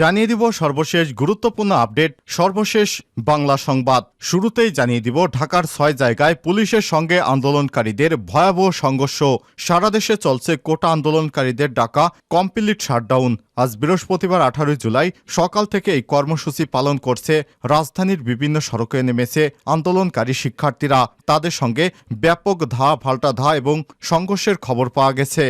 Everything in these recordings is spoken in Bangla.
জানিয়ে দিব সর্বশেষ গুরুত্বপূর্ণ আপডেট, সর্বশেষ বাংলা সংবাদ। শুরুতেই জানিয়ে দিব ঢাকার ছয় জায়গায় পুলিশের সঙ্গে আন্দোলনকারীদের ভয়াবহ সংঘর্ষ। সারা দেশে চলছে কোটা আন্দোলনকারীদের ডাকা কমপ্লিট শাটডাউন। আজ বৃহস্পতিবার আঠারোই জুলাই সকাল থেকে এই কর্মসূচি পালন করছে রাজধানীর বিভিন্ন সড়কে নেমেছে আন্দোলনকারী শিক্ষার্থীরা। তাদের সঙ্গে ব্যাপক ধা ফাল্টা ধা এবং সংঘর্ষের খবর পাওয়া গেছে।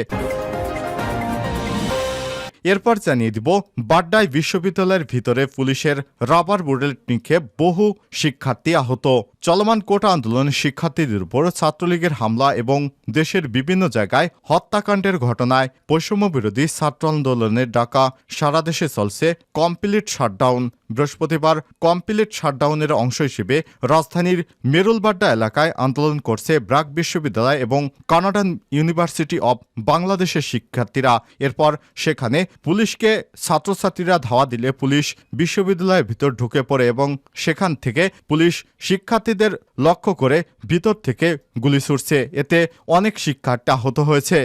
এরপর জানিয়ে দিব বাড্ডায় বিশ্ববিদ্যালয়ের ভিতরে পুলিশের রাবার বুলেট নিক্ষেপ বহু শিক্ষার্থী আহত। চলমান কোটা আন্দোলনে শিক্ষার্থীদের উপর ছাত্রলীগের হামলা এবং দেশের বিভিন্ন জায়গায় হত্যাকাণ্ডের ঘটনায় বৈষম্য বিরোধী ছাত্র আন্দোলনের ডাকা সারা দেশে চলছে কমপ্লিট শাটডাউন। বৃহস্পতিবার কমপ্লিট শাটডাউনের অংশ হিসেবে রাজধানীর মেরুলবাড্ডা এলাকায় আন্দোলন করছে ব্রাক বিশ্ববিদ্যালয় এবং কানাডান ইউনিভার্সিটি অব বাংলাদেশের শিক্ষার্থীরা। এরপর সেখানে পুলিশকে ছাত্রছাত্রীরা ধাওয়া দিলে পুলিশ বিশ্ববিদ্যালয়ের ভিতর ঢুকে পড়ে এবং সেখান থেকে পুলিশ শিক্ষার্থীদের লক্ষ্য করে ভিতর থেকে গুলি ছুটছে এতে অনেক শিক্ষার্থী আহত হয়েছে।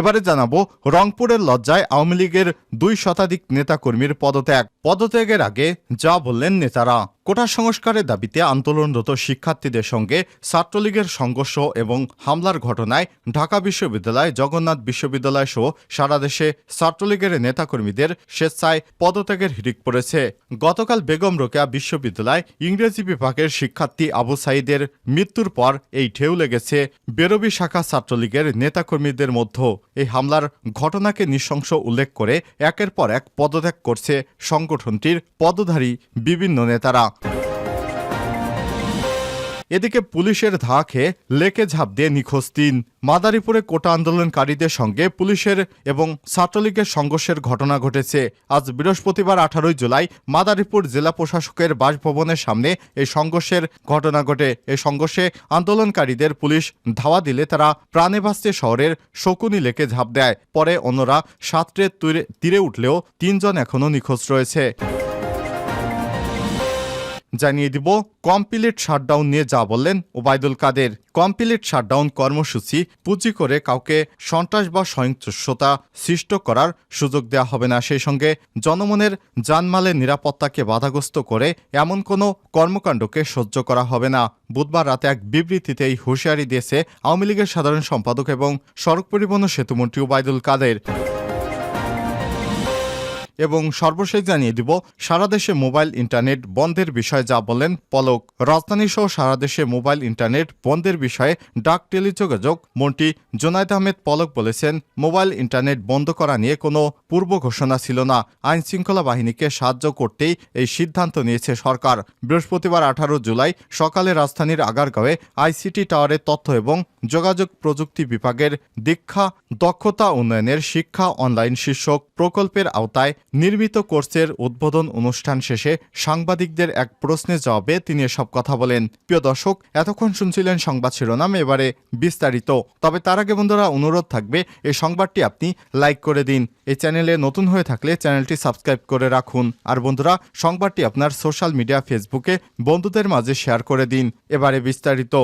এবারে জানাব, রংপুরের লজ্জায় আওয়ামী লীগের দুই শতাধিক নেতাকর্মীর পদত্যাগ। পদত্যাগের আগে যা বললেন নেতারা। কোটা সংস্কারের দাবিতে আন্দোলনরত শিক্ষার্থীদের সঙ্গে ছাত্রলীগের সংঘর্ষ এবং হামলার ঘটনায় ঢাকা বিশ্ববিদ্যালয়, জগন্নাথ বিশ্ববিদ্যালয় সহ সারা দেশে ছাত্রলীগের নেতাকর্মীদের স্বেচ্ছায় পদত্যাগের হিড়িক পড়েছে। গতকাল বেগম রোকেয়া বিশ্ববিদ্যালয় ইংরেজি বিভাগের শিক্ষার্থী আবু সাইদের মৃত্যুর পর এই ঢেউ লেগেছে বেরবি শাখা ছাত্রলীগের নেতাকর্মীদের মধ্যে। এই হামলার ঘটনাকে নৃশংস উল্লেখ করে একের পর এক পদত্যাগ করছে সংগঠনটির পদধারী বিভিন্ন নেতারা। এদিকে পুলিশের ধা খেয়ে লেকে ঝাঁপ দিয়ে নিখোঁজ তিন। মাদারীপুরে কোটা আন্দোলনকারীদের সঙ্গে পুলিশের এবং ছাত্রলীগের সংঘর্ষের ঘটনা ঘটেছে। আজ বৃহস্পতিবার আঠারোই জুলাই মাদারীপুর জেলা প্রশাসকের বাসভবনের সামনে এই সংঘর্ষের ঘটনা ঘটে। এই সংঘর্ষে আন্দোলনকারীদের পুলিশ ধাওয়া দিলে তারা প্রাণে বাঁচতে শহরের শকুনি লেকে ঝাঁপ দেয়। পরে অন্যরা সাঁতরে তীরে- তীরে উঠলেও তিনজন এখনও নিখোঁজ রয়েছে। জানিয়ে দিব, কমপ্লিট শাটডাউন নিয়ে যা বললেন ওবায়দুল কাদের। কমপ্লিট শাটডাউন কর্মসূচি পুঁজি করে কাউকে সন্ত্রাস বা সহিংসতা সৃষ্ট করার সুযোগ দেওয়া হবে না। সেই সঙ্গে জনমনের জানমালের নিরাপত্তাকে বাধাগ্রস্ত করে এমন কোনো কর্মকাণ্ডকে সহ্য করা হবে না। বুধবার রাতে এক বিবৃতিতে এই হুঁশিয়ারি দিয়েছে আওয়ামী লীগের সাধারণ সম্পাদক এবং সড়ক পরিবহন সেতুমন্ত্রী ওবায়দুল কাদের। এবং সর্বশেষ জানিয়ে দিব, সারা দেশে মোবাইল ইন্টারনেট বন্ধের বিষয়ে যা বলেন পলক। রাজধানী সহ সারা দেশে মোবাইল ইন্টারনেট বন্ধের বিষয়ে ডাক টেলিযোগাযোগ মন্ত্রী জোনায়দ আহমেদ পলক বলেছেন, মোবাইল ইন্টারনেট বন্ধ করা নিয়ে কোনো পূর্ব ঘোষণা ছিল না। আইন শৃঙ্খলা বাহিনীকে সাহায্য করতেই এই সিদ্ধান্ত নিয়েছে সরকার। বৃহস্পতিবার আঠারো জুলাই সকালে রাজধানীর আগারগাঁওয়ে আইসিটি টাওয়ারের তথ্য এবং যোগাযোগ প্রযুক্তি বিভাগের দীক্ষা, দক্ষতা উন্নয়নের শিক্ষা অনলাইন শীর্ষক প্রকল্পের আওতায় নির্মিত কোর্সের উদ্বোধন অনুষ্ঠান শেষে সাংবাদিকদের এক প্রশ্নের জবাবে তিনি এসব কথা বলেন। প্রিয় দর্শক, এতক্ষণ শুনছিলেন সংবাদ শিরোনাম, এবারে বিস্তারিত। তবে তার আগে বন্ধুরা, অনুরোধ থাকবে, এই সংবাদটি আপনি লাইক করে দিন। এই চ্যানেলে নতুন হয়ে থাকলে চ্যানেলটি সাবস্ক্রাইব করে রাখুন। আর বন্ধুরা, সংবাদটি আপনার সোশ্যাল মিডিয়া, ফেসবুকে বন্ধুদের মাঝে শেয়ার করে দিন। এবারে বিস্তারিত।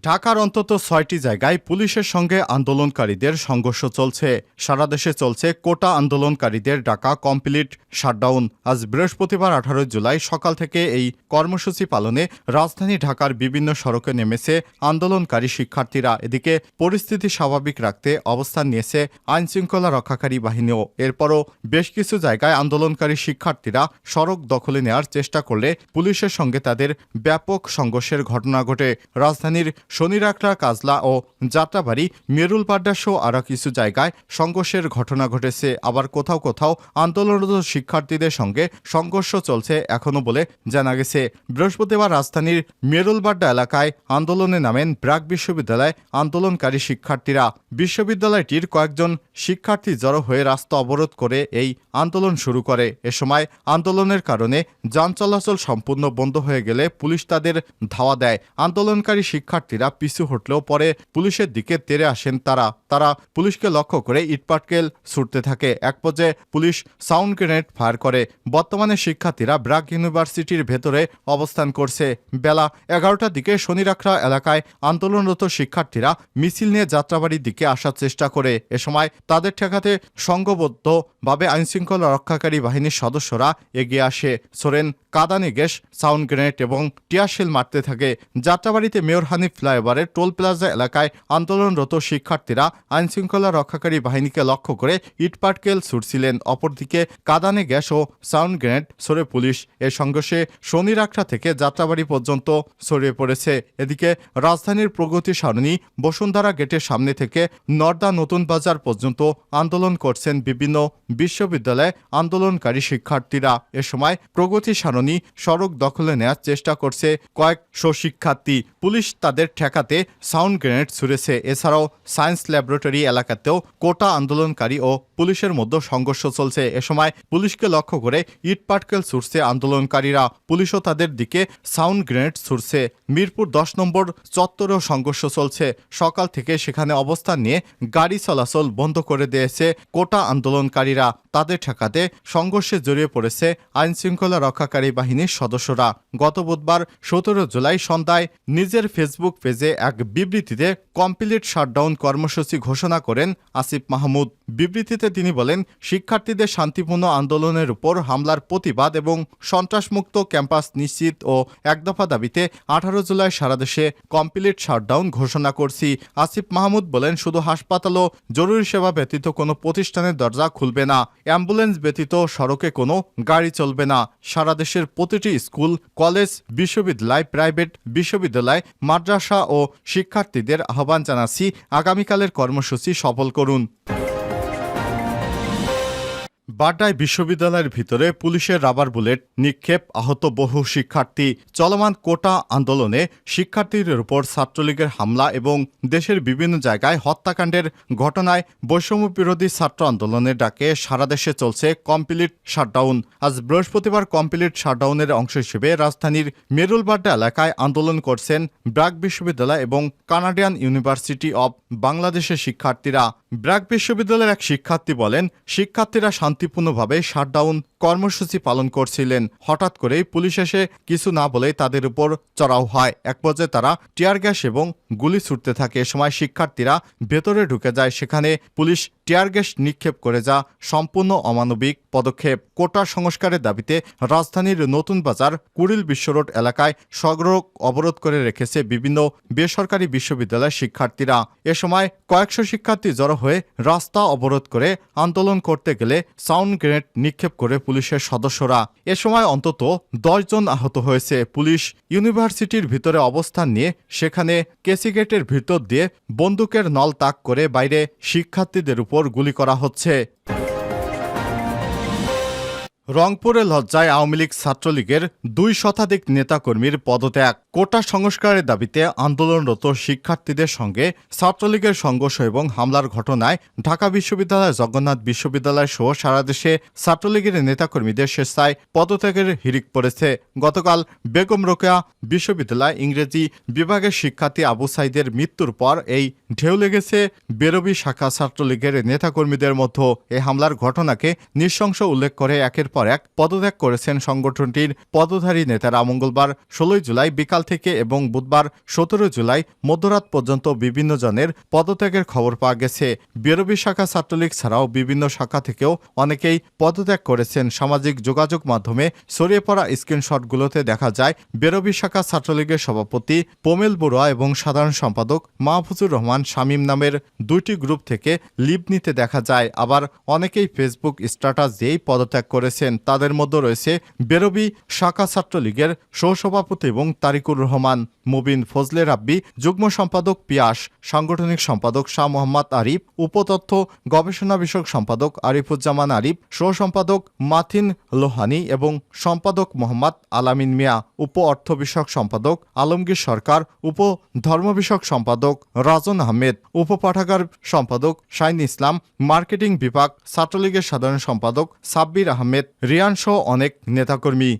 ঢাকার অন্তত ছয়টি জায়গায় পুলিশের সঙ্গে আন্দোলনকারীদের সংঘর্ষ চলছে। সারা দেশে চলছে কোটা আন্দোলনকারীদের ডাকা কমপ্লিট শাটডাউন। আজ বৃহস্পতিবার আঠারোই জুলাই সকাল থেকে এই কর্মসূচি পালনে রাজধানী ঢাকার বিভিন্ন সড়কে নেমেছে আন্দোলনকারী শিক্ষার্থীরা। এদিকে পরিস্থিতি স্বাভাবিক রাখতে অবস্থান নিয়েছে আইনশৃঙ্খলা রক্ষাকারী বাহিনীও। এরপরও বেশ কিছু জায়গায় আন্দোলনকারী শিক্ষার্থীরা সড়ক দখলে নেওয়ার চেষ্টা করলে পুলিশের সঙ্গে তাদের ব্যাপক সংঘর্ষের ঘটনা ঘটে। রাজধানীর শনিরাকড়া, কাজলা ও যাত্রাবাড়ি মেরুলপাড্ডা সহ আরও কিছু জায়গায় সংঘর্ষের ঘটনা ঘটেছে। আবার কোথাও কোথাও আন্দোলনরত শিক্ষার্থীদের সঙ্গে সংঘর্ষ চলছে এখনও বলে জানা গেছে। বৃহস্পতিবার রাজধানীর মেরুলবাড্ডা এলাকায় আন্দোলনে নামেন ব্রাক বিশ্ববিদ্যালয় আন্দোলনকারী শিক্ষার্থীরা। বিশ্ববিদ্যালয়টির কয়েকজন শিক্ষার্থী জড়ো হয়ে রাস্তা অবরোধ করে এই আন্দোলন শুরু করে। এ সময় আন্দোলনের কারণে যান চলাচল সম্পূর্ণ বন্ধ হয়ে গেলে পুলিশ তাদের ধাওয়া দেয়। আন্দোলনকারী শিক্ষার্থীরা পিছু হটলেও পরে পুলিশের দিকে তেরে আসেন তারা। তারা পুলিশকে লক্ষ্য করে ইটপাটকেল ছুটতে থাকে। এক পর্যায়ে পুলিশ সাউন্ড গ্রেনেড ফায়ার করে। বর্তমানে শিক্ষার্থীরা ব্রাক ইউনিভার্সিটির ভেতরে অবস্থান করছে। বেলা এগারোটার দিকে শনিরাখড়া এলাকায় আন্দোলনরত শিক্ষার্থীরা মিছিল নিয়ে যাত্রাবাড়ির দিকে আসার চেষ্টা করে এ সময় তাদের ঠেকাতে সংঘবদ্ধভাবে আইনশৃঙ্খলা রক্ষাকারী বাহিনীর সদস্যরা এগিয়ে আসে। সোরেন কাদানি গ্যাস সাউন্ড গ্রেনেড এবং টিয়ারশেল মারতে থাকে। যাত্রাবাড়িতে মেয়র হানিফ ফ্লাইওভারের টোল প্লাজা এলাকায় আন্দোলনরত শিক্ষার্থীরা আইনশৃঙ্খলা রক্ষাকারী বাহিনীকে লক্ষ্য করে ইটপাটকেল ছুটছিলেন। অপরদিকে কাদানে গ্যাস ও সাউন্ড গ্রেনেড, সরে পুলিশ এর সংঘর্ষে শনিরাখড়া থেকে যাত্রাবাড়ি পর্যন্ত ছড়িয়ে পড়েছে। এদিকে রাজধানীর প্রগতি সারণী বসুন্ধরা গেটের সামনে থেকে নর্দা নতুন বাজার পর্যন্ত আন্দোলন করছেন বিভিন্ন বিশ্ববিদ্যালয়ে আন্দোলনকারী শিক্ষার্থীরা। এ সময় প্রগতি সারণী সড়ক দখলে নেওয়ার চেষ্টা করছে কয়েকশো শিক্ষার্থী। পুলিশ তাদের ঠেকাতে সাউন্ড গ্রেনেড ছুড়েছে। এছাড়াও সায়েন্স ল্যাবরেটরি এলাকাতেও কোটা আন্দোলনকারী ও পুলিশের মধ্যে সংঘর্ষ চলছে। এ সময় পুলিশকে লক্ষ্য করে ইট পাটকেল ছুটছে আন্দোলনকারীরা। পুলিশও তাদের দিকে সাউন্ড গ্রেনেড ছুড়ছে। মিরপুর দশ নম্বর চত্বরেও সংঘর্ষ চলছে। সকাল থেকে সেখানে অবস্থান নিয়ে গাড়ি চলাচল বন্ধ করে দিয়েছে। কোটা আন্দোলনকারীরা তাদের ঠেকাতে সংঘর্ষে জড়িয়ে পড়েছে আইন শৃঙ্খলা রক্ষাকারী বাহিনীর সদস্যরা। গত বুধবার সতেরো জুলাই সন্ধ্যায় নিজের ফেসবুক পেজে এক বিবৃতিতে কমপ্লিট শাটডাউন কর্মসূচি ঘোষণা করেন আসিফ মাহমুদ। বিবৃতিতে তিনি বলেন, শিক্ষার্থীদের শান্তিপূর্ণ আন্দোলনের উপর হামলার প্রতিবাদ এবং সন্ত্রাসমুক্ত ক্যাম্পাস নিশ্চিত ও একদফা দাবিতে আঠারো জুলাই সারাদেশে কমপ্লিট শাটডাউন ঘোষণা করছি, আসিফ মাহমুদ বলেন শুধু হাসপাতাল ও জরুরি সেবা ব্যতীত কোনো প্রতিষ্ঠানের দরজা খুলবে না। অ্যাম্বুলেন্স ব্যতীত সড়কে কোনো গাড়ি চলবে না। সারা দেশের প্রতিটি স্কুল, কলেজ, বিশ্ববিদ্যালয়, প্রাইভেট বিশ্ববিদ্যালয়, মাদ্রাসা ও শিক্ষার্থীদের আহ্বান জানাচ্ছি। আগামীকালের কর্মসূচি সফল করুন। বাড্ডায় বিশ্ববিদ্যালয়ের ভিতরে পুলিশের রাবার বুলেট, নিক্ষেপ, আহত বহু শিক্ষার্থী, চলমান কোটা আন্দোলনে শিক্ষার্থীদের উপর ছাত্রলীগের হামলা এবং দেশের বিভিন্ন জায়গায় হত্যাকাণ্ডের ঘটনায় বৈষম্য বিরোধী ছাত্র আন্দোলনের ডাকে সারা দেশে চলছে কমপ্লিট শাটডাউন। আজ বৃহস্পতিবার কমপ্লিট শাটডাউনের অংশ হিসেবে রাজধানীর মেরুলবাড্ডা এলাকায় আন্দোলন করছেন ব্র্যাক বিশ্ববিদ্যালয় এবং কানাডিয়ান ইউনিভার্সিটি অব বাংলাদেশের শিক্ষার্থীরা। ব্র্যাক বিশ্ববিদ্যালয়ের এক শিক্ষার্থী বলেন, শিক্ষার্থীরা শান্তিপূর্ণভাবে শাটডাউন কর্মসূচি পালন করছিলেন। হঠাৎ করেই পুলিশ এসে কিছু না বলেই তাদের উপর চড়াও হয়। এক পর্যায়ে তারা টিয়ার গ্যাস এবং গুলি ছুটতে থাকে। এ সময় শিক্ষার্থীরা ভেতরে ঢুকে যায়। সেখানে পুলিশ টিয়ার গ্যাস নিক্ষেপ করে যা সম্পূর্ণ অমানবিক পদক্ষেপ। কোটা সংস্কারের দাবিতে রাজধানীর নতুন বাজার কুড়িল বিশ্ব রোড এলাকায় সড়ক অবরোধ করে রেখেছে বিভিন্ন বেসরকারি বিশ্ববিদ্যালয়ের শিক্ষার্থীরা। এ সময় কয়েকশো শিক্ষার্থী জড়ো হয়ে রাস্তা অবরোধ করে আন্দোলন করতে গেলে সাউন্ড গ্রেনেড নিক্ষেপ করে পুলিশের সদস্যরা। এ সময় অন্তত জন আহত হয়েছে। পুলিশ ইউনিভার্সিটির ভিতরে অবস্থান নিয়ে সেখানে কেসিগেটের ভিতর দিয়ে বন্দুকের নল তাক করে বাইরে শিক্ষার্থীদের উপর গুলি করা হচ্ছে। রংপুরে লজ্জায় আওয়ামী লীগ ছাত্রলীগের দুই শতাধিক নেতাকর্মীর পদত্যাগ। কোটা সংস্কারের দাবিতে আন্দোলনরত শিক্ষার্থীদের সঙ্গে ছাত্রলীগের সংঘর্ষ এবং হামলার ঘটনায় ঢাকা বিশ্ববিদ্যালয় জগন্নাথ বিশ্ববিদ্যালয় সহ সারা দেশে ছাত্রলীগের নেতাকর্মীদের স্বেচ্ছায় পদত্যাগের হিড়িক পড়েছে। গতকাল বেগম রোকেয়া বিশ্ববিদ্যালয় ইংরেজি বিভাগের শিক্ষার্থী আবু সাইদের মৃত্যুর পর এই ঢেউ লেগেছে বেরবি শাখা ছাত্রলীগের নেতাকর্মীদের মধ্যে। এ হামলার ঘটনাকে নৃশংস উল্লেখ করে একের পর এক পদত্যাগ করেছেন সংগঠনটির পদধারী নেতারা মঙ্গলবার ষোলোই জুলাই বিকাল থেকে এবং বুধবার সতেরো জুলাই মধ্যরাত পর্যন্ত বিভিন্ন জনের পদত্যাগের খবর পাওয়া গেছে। বেরবি শাখা ছাত্রলীগ ছাড়াও বিভিন্ন শাখা থেকেও অনেকেই পদত্যাগ করেছেন। সামাজিক যোগাযোগ মাধ্যমে ছড়িয়ে পড়া স্ক্রিনশটগুলোতে দেখা যায় বেরবি শাখা ছাত্রলীগের সভাপতি পোমেল বড়ুয়া এবং সাধারণ সম্পাদক মাহফুজুর রহমান শামীম নামের দুইটি গ্রুপ থেকে লিভ নিতে দেখা যায়। আবার অনেকেই ফেসবুক স্ট্যাটাস দিয়েই পদত্যাগ করেছেন। রয়েছেন তাদের মধ্যে রয়েছে বেরবি, শাখা ছাত্রলীগের সহসভাপতি এবং তারিকুর রহমান, মুবিন ফজলে রাব্বি, যুগ্ম সম্পাদক পিয়াস, সাংগঠনিক সম্পাদক শাহ মোহাম্মদ আরিফ, উপতথ্য গবেষণা বিষয়ক সম্পাদক আরিফুজ্জামান আরিফ সহ সম্পাদক মাথিন লোহানি এবং সম্পাদক মোহাম্মদ আলামিন মিয়া, উপ অর্থ বিষয়ক সম্পাদক আলমগীর সরকার, উপ ধর্ম বিষয়ক সম্পাদক রাজন আহমেদ, উপ পাঠাগার সম্পাদক শাইন ইসলাম, মার্কেটিং বিভাগ, ছাত্রলীগের সাধারণ সম্পাদক সাব্বির আহমেদ রিয়ান সহ অনেক নেতাকর্মী